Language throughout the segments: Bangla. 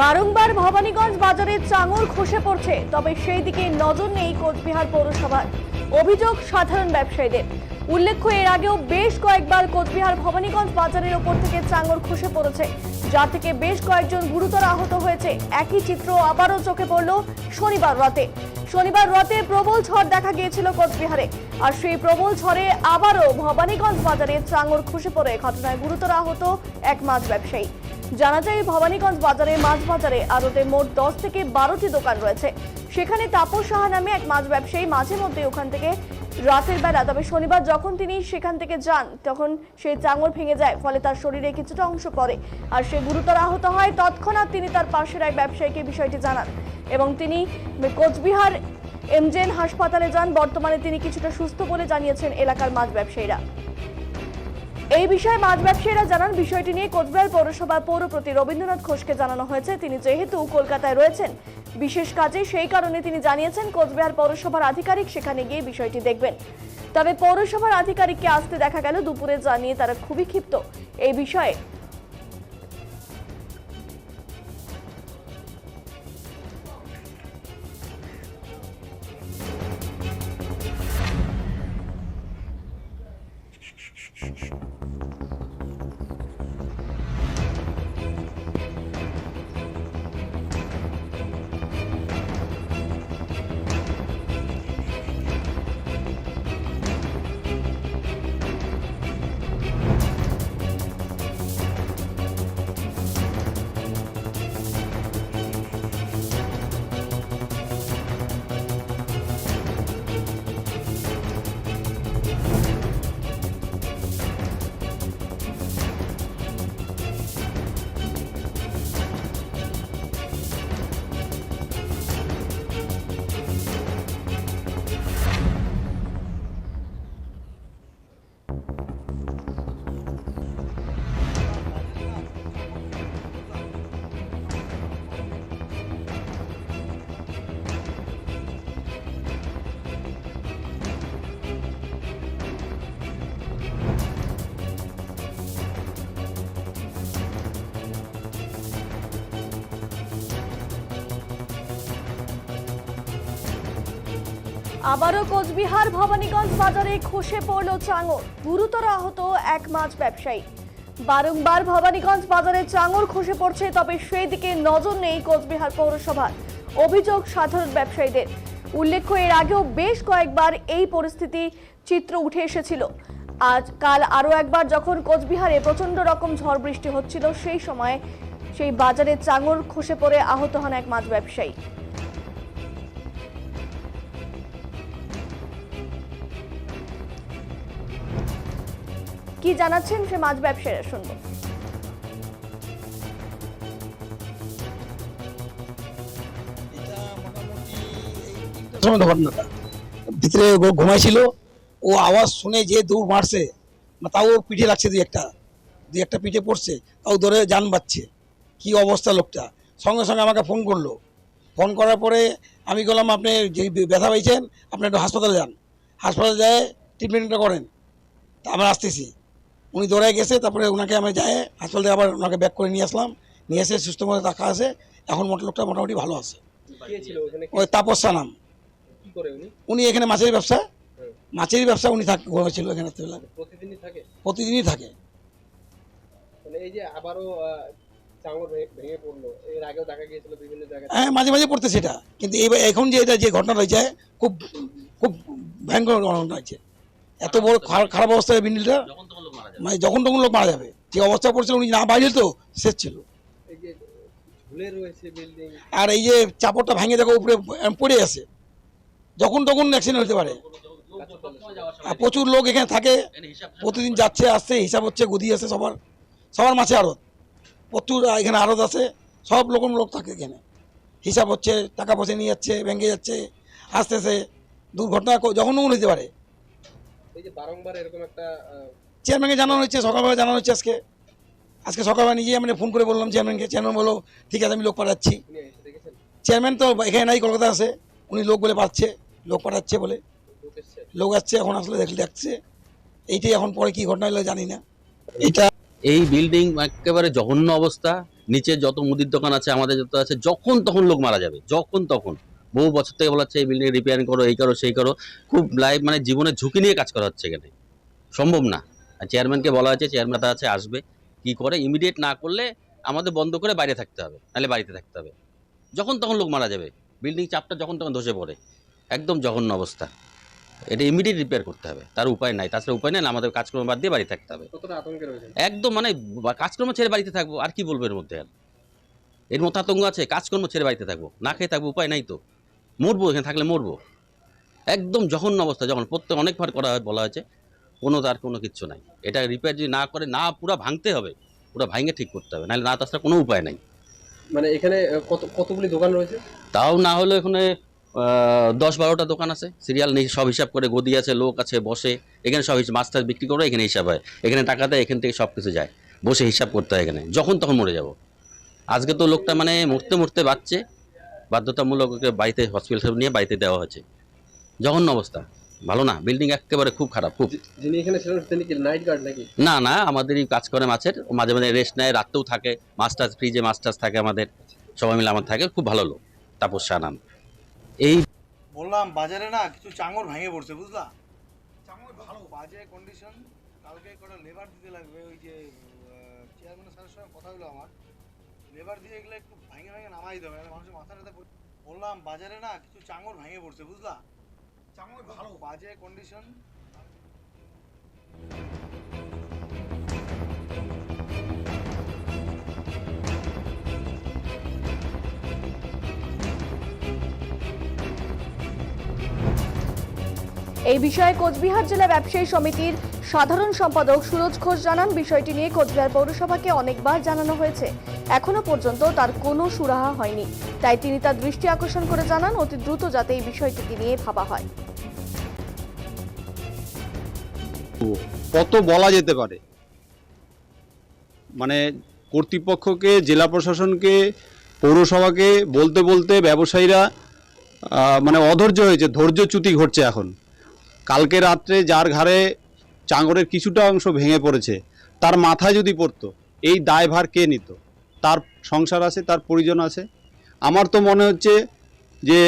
বারংবার ভবানীগঞ্জ বাজারে চাঙর খসে পড়ছে, তবে সেই দিকে নজর নেই কোচবিহার পৌরসভার। অভিযোগ সাধারণ ব্যবসায়ীদের। উল্লেখ্য, এর আগেও বেশ কয়েকবার কোচবিহার ভবানীগঞ্জ বাজারের ওপর থেকে চাঙর খসে পড়েছে, যা থেকে বেশ কয়েকজন গুরুতর আহত হয়েছে। একই চিত্র আবারও চোখে পড়ল শনিবার রাতে। শনিবার রাতে প্রবল ঝড় দেখা গিয়েছিল কোচবিহারে, আর সেই প্রবল ঝড়ে আবারও ভবানীগঞ্জ বাজারে চাঙর খসে পড়ে ঘটনায় গুরুতর আহত এক মাছ ব্যবসায়ী। জানা যায়, ভবানীগঞ্জ বাজারে, মাছ বাজারে আড়তে মোট দশ থেকে বারোটি দোকান রয়েছে। সেখানে তাপস সাহা নামে এক মাছ ব্যবসায়ী মাঝে মধ্যে ওখান থেকে রাতের বেলা, তবে শনিবার যখন তিনি সেখান থেকে যান, তখন সেই চাঙর ভেঙে যায়, ফলে তার শরীরে কিছুটা অংশ পড়ে। আর সে গুরুতর আহত হয়, তৎক্ষণাৎ তিনি তার পাশের এক ব্যবসায়ীকে বিষয়টি জানান এবং তিনি কোচবিহার এমজেন হাসপাতালে যান। বর্তমানে তিনি কিছুটা সুস্থ বলে জানিয়েছেন এলাকার মাছ ব্যবসায়ীরা। এই বিষয়ে মাছ ব্যবসায়ীরা জানান, বিষয়টি নিয়ে কোচবিহার পৌরসভার পৌরপ্রতি রবীন্দ্রনাথ ঘোষকে জানানো হয়েছে। তিনি যেহেতু কলকাতায় রয়েছেন, বিশেষ কাজে সেই কারণে তিনি জানিয়েছেন কোচবিহার পৌরসভার আধিকারিক সেখানে গিয়ে বিষয়টি দেখবেন। তবে পৌরসভার আধিকারিককে আসতে দেখা গেল, দুপুরে জানিয়ে তারা খুবই ক্ষিপ্ত। এই বিষয়ে আবারও কোচবিহার ভবানীগঞ্জ বাজারে খসে পড়ল চাঙর। গুরুতর আহত এক মাছ ব্যবসায়ী। বারংবার ভবানীগঞ্জ বাজারে চাঙর খসে পড়ছে, তবে সেই দিকে নজর নেই কোচবিহার পৌরসভার। অভিযোগ সাধারণ ব্যবসায়ীদের। উল্লেখ্য, এর আগেও বেশ কয়েকবার এই পরিস্থিতি চিত্র উঠে এসেছিল। আজ কাল আরও একবার যখন কোচবিহারে প্রচণ্ড রকম ঝড় বৃষ্টি হচ্ছিল, সেই সময় সেই বাজারে চাঙর খসে পড়ে আহত হন এক মাছ ব্যবসায়ী। কি জানাচ্ছেন সে মাছ ব্যবসায়ীরা শুনব। ভিতরে ঘুমাইছিল, ও আওয়াজ শুনে যে দৌড় মারছে না তাও ওর পিঠে লাগছে দুই একটা দুই একটা পিঠে পড়ছে, তাও ধরে জান বাচ্ছে কি অবস্থা লোকটা? সঙ্গে সঙ্গে আমাকে ফোন করল। ফোন করার পরে আমি বললাম, আপনি যে ব্যথা পাইছেন আপনি একটু হাসপাতালে যান। হাসপাতালে যায় ট্রিটমেন্টটা করেন। তা আমরা আসতেছি। উনি দৌড়ায় গেছে তারপরে ওনাকে আমি যাই হাসপাতালে আবার ওনাকে ব্যাক করে নিয়ে আসলাম। নিয়ে এসে সুস্থ মতো রাখা আছে। এখন মোটা লোকটা মোটামুটি ভালো আছে। কে ছিল ওখানে? ওই তাপস্যা নাম। কি করে উনি? উনি এখানে মাছের ব্যবসা। মাছের ব্যবসা উনি থাক ছিল এখানে প্রতিদিনই থাকে? প্রতিদিনই থাকে। মানে এই যে আবারও আহ, চাঙর ভে- ভেঙে পড়ল। এর আগেও দেখা গিয়েছিল বিভিন্ন জায়গায়। হ্যাঁ মাঝে মাঝে পড়তে সেটা। কিন্তু এইবার এখন যে এটা যে ঘটনা রয়েছে খুব খুব ভয়ঙ্কর ঘটনা হয়েছে এত বড় খারাপ- খারাপ অবস্থায় বিন্ডিলটা মানে যখন তখন লোক মারা যাবে। যে অবস্থা পড়ছে উনি না বাইরে তো শেষ ছিল। আর এই যে চাপড়টা ভেঙে দেখো উপরে পড়ে আছে। যখন তখন অ্যাক্সিডেন্ট হতে পারে। আর প্রচুর লোক এখানে থাকে। প্রতিদিন যাচ্ছে আসছে হিসাব হচ্ছে গদি আছে সবার। সবার মাছে আড়ত। প্রচুর এখানে আড়ত আছে। সব রকম লোক থাকে এখানে। হিসাব হচ্ছে টাকা পয়সা নিয়ে যাচ্ছে ব্যাংকে যাচ্ছে আসতেছে। দুর্ঘটনা যখন তখন হতে পারে। এই যে বারংবার এরকম একটা আহ, চেয়ারম্যানকে জানানো হচ্ছে সকালবেলা জানানো হচ্ছে আজকে। আজকে সকালবেলা নিজেই আমি ফোন করে বললাম চেয়ারম্যানকে চেয়ারম্যান বলল ঠিক আছে আমি লোক পাঠাচ্ছি। চেয়ারম্যান তো এখানে নাই কলকাতা আছে। উনি লোক বলে পাচ্ছে লোক পাঠাচ্ছে বলে। লোক আসছে এখন আসলে দেখলে দেখছে। এইটাই এখন পরে কি ঘটনা হলো জানি না। এটা এই বিল্ডিং একেবারে জঘন্য অবস্থা। নিচে যত মুদির দোকান আছে আমাদের যত আছে যখন তখন লোক মারা যাবে যখন তখন। বহু বছর থেকে বলা হচ্ছে এই বিল্ডিং রিপেয়ারিং করো এই করো সেই করো। খুব লাইফ মানে জীবনের ঝুঁকি নিয়ে কাজ করা হচ্ছে এখানে। সম্ভব না। চেয়ারম্যানকে বলা হয়েছে চেয়ারম্যান আছে আসবে। কি করে? ইমিডিয়েট না করলে আমাদের বন্ধ করে বাইরে থাকতে হবে। নাহলে বাড়িতে থাকতে হবে। যখন তখন লোক মারা যাবে। বিল্ডিং চাপটা যখন তখন ধসে পড়ে। একদম জঘন্য অবস্থা। এটা ইমিডিয়েট রিপেয়ার করতে হবে। তার উপায় নাই। তাছাড়া উপায় নেই না আমাদের কাজকর্ম বাদ দিয়ে বাড়ি থাকতে হবে। একদম মানে কাজকর্ম ছেড়ে বাড়িতে থাকব। আর কি বলব এর মধ্যে আর? এর মধ্যে আতঙ্ক আছে। কাজকর্ম ছেড়ে বাড়িতে থাকব। না খেয়ে থাকব উপায় নাই তো। মরবো এখানে থাকলে মরবো। একদম জঘন্য অবস্থা। যখন প্রত্যেক অনেকবার করা হয় বলা হয়েছে। কোনো তার কোনো কিচ্ছু নাই। এটা রিপেয়ার যদি না করে না পুরো ভাঙতে হবে পুরো ভাঙে ঠিক করতে হবে নাহলে না তাছাড়া কোনো উপায় নাই। মানে এখানে কত কতগুলি দোকান রয়েছে? তাও না হলে এখানে দশ বারোটা দোকান আছে। সিরিয়াল নেই সব হিসাব করে গদি আছে লোক আছে বসে। এখানে সব হিসাব মাছ টাছ বিক্রি করে এখানে হিসাব হয়। এখানে টাকা দেয় এখান থেকে সব কিছু যায়। বসে হিসাব করতে হয় এখানে যখন তখন মরে যাব। আজকে তো লোকটা মানে মরতে মরতে বাঁচছে। বাধ্যতামূলক ওকে বাড়িতে হসপিটাল নিয়ে বাড়িতে দেওয়া হয়েছে। জঘন্য অবস্থা। ভালো না বিল্ডিং একেবারে খুব খারাপ খুব। যিনি এখানে ছিলেন তিনি কি নাইট গার্ড নাকি? না না আমাদেরই কাজ করে মাছের মাঝে মাঝে রেস্ট নেয় রাত্রেও থাকে মাছ টাছ ফ্রিজে মাছ টাছ থাকে আমাদের সবাই মিলে আমার থাকে খুব ভালো লোক তাপস শাহ নাম। এই বললাম বাজারে না কিছু চাঙর ভেঙে পড়ছে বুঝলা? চাঙর ভালো বাজে কন্ডিশন কালকে কটা লেবার দিতে লাগবে ওই যে চেয়ারম্যানের স্যারের সঙ্গে কথা হলো আমার। লেবার দিয়ে এগুলো একটু ভেঙে ভেঙে নামাই দেবে নাহলে মানুষের মাথা ব্যথা বললাম বাজারে না কিছু চাঙর ভেঙে পড়ছে বুঝলা? এই বিষয়ে কোচবিহার জেলা ব্যবসায়ী সমিতির সাধারণ সম্পাদক সুরজ ঘোষ জানান, বিষয়টি নিয়ে কোচবিহার পৌরসভাকে অনেকবার জানানো হয়েছে। এখনও পর্যন্ত তার কোনো সুরাহা হয়নি। তাই তিনি তার দৃষ্টি আকর্ষণ করে জানান, অতি দ্রুত যাতে এই বিষয়টিকে নিয়ে ভাবা হয়। কত বলা যেতে পারে? মানে কর্তৃপক্ষকে, জেলা প্রশাসনকে, পৌরসভাকে বলতে বলতে ব্যবসায়ীরা মানে অধৈর্য হয়েছে ধৈর্যচ্যুতি ঘটছে এখন। কালকে রাত্রে যার ঘাড়ে চাঙরের কিছুটা অংশ ভেঙে পড়েছে, তার মাথায় যদি পড়তো, এই দায়ভার কে নিত? তার সংসার আছে, তার পরিজন আছে। আমার তো মনে হচ্ছে যে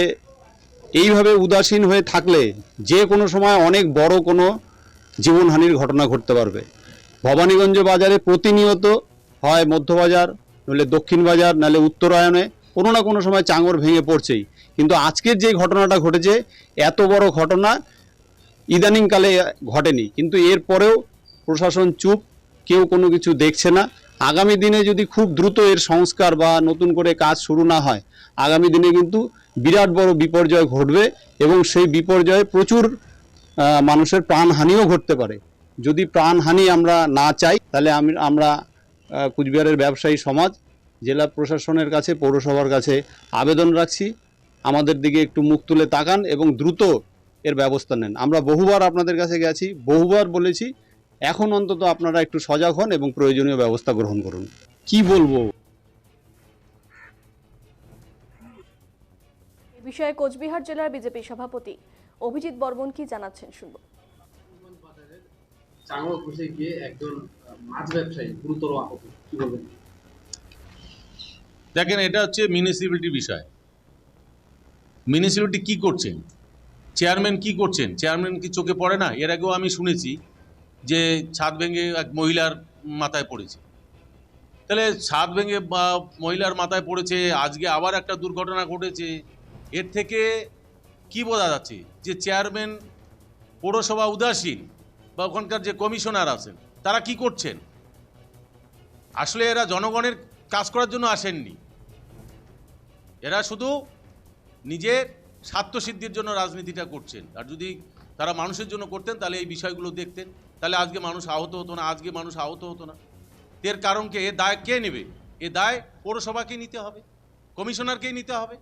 এইভাবে উদাসীন হয়ে থাকলে যে কোনো সময় অনেক বড় কোনো জীবনহানির ঘটনা ঘটতে পারবে। ভবানীগঞ্জ বাজারে প্রতিনিয়ত হয় মধ্যবাজার নইলে দক্ষিণ বাজার, নাহলে উত্তরায়ণে, কোনো না কোনো সময় চাঙর ভেঙে পড়ছেই। কিন্তু আজকের যে ঘটনাটা ঘটেছে, এত বড় ঘটনা ইদানিংকালে ঘটেনি। কিন্তু এরপরেও প্রশাসন চুপ, কেউ কোনো কিছু দেখছে না। আগামী দিনে যদি খুব দ্রুত এর সংস্কার বা নতুন করে কাজ শুরু না হয়, আগামী দিনে কিন্তু বিরাট বড় বিপর্যয় ঘটবে এবং সেই বিপর্যয়ে প্রচুর মানুষের প্রাণহানিও ঘটতে পারে। যদি প্রাণহানি আমরা না চাই, তাহলে আমি, আমরা কুচবিহারের ব্যবসায়ী সমাজ, জেলা প্রশাসনের কাছে, পৌরসভার কাছে আবেদন রাখছি। আমাদের দিকে একটু মুখ তুলে তাকান এবং দ্রুত এর ব্যবস্থা নেন। আমরা বহুবার আপনাদের কাছে গেছি, বহুবার বলেছি এখন অন্তত আপনারা একটু সজাগ হন এবং প্রয়োজনীয় ব্যবস্থা গ্রহণ করুন। কি বলব? এই বিষয়ে কোচবিহার জেলার বিজেপি সভাপতি অভিজিৎ বর্মন কি জানাচ্ছেন শুনব। চাঙড় খসে গিয়ে একজন মাছ ব্যবসায়ী গুরুতর আহত। কি বলবেন? দেখেন এটা হচ্ছে মিউনিসিপ্যালিটির বিষয়। মিউনিসিপ্যালিটি কি করছেন? চেয়ারম্যান কি করছেন? চেয়ারম্যান কি চোখে পড়ে না? এর আগেও আমি শুনেছি যে ছাদ ভেঙে এক মহিলার মাথায় পড়েছে। তাহলে ছাদ ভেঙে মহিলার মাথায় পড়েছে, আজকে আবার একটা দুর্ঘটনা ঘটেছে, এর থেকে কি বোঝা যাচ্ছে যে চেয়ারম্যান পৌরসভা উদাসীন বা ওখানকার যে কমিশনার আছেন, তারা কি করছেন? আসলে এরা জনগণের কাজ করার জন্য আসেননি। এরা শুধু নিজের স্বার্থসিদ্ধির জন্য রাজনীতিটা করছেন। আর যদি তারা মানুষের জন্য করতেন, তাহলে এই বিষয়গুলো দেখতেন। তাহলে আজকে মানুষ আহত হতো না আজকে মানুষ আহত হতো না। এর কারণকে এ দায় কে নেবে? এ দায় পৌরসভাকেই নিতে হবে কমিশনারকেই নিতে হবে।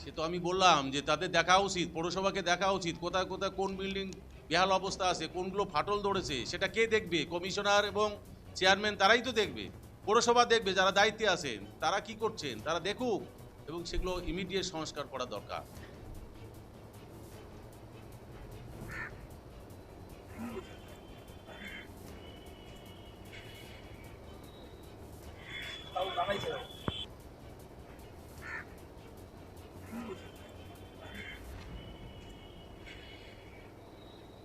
সে তো আমি বললাম যে তাদের দেখা উচিত পৌরসভাকে দেখা উচিত কোথায় কোথায় কোন বিল্ডিং বেহাল অবস্থা আছে কোনগুলো ফাটল ধরেছে সেটা কে দেখবে? কমিশনার এবং চেয়ারম্যান তারাই তো দেখবে। পৌরসভা দেখবে, যারা দায়িত্বে আছেন, তারা কি করছেন? তারা দেখুক এবং সেগুলো ইমিডিয়েট সংস্কার করা দরকার।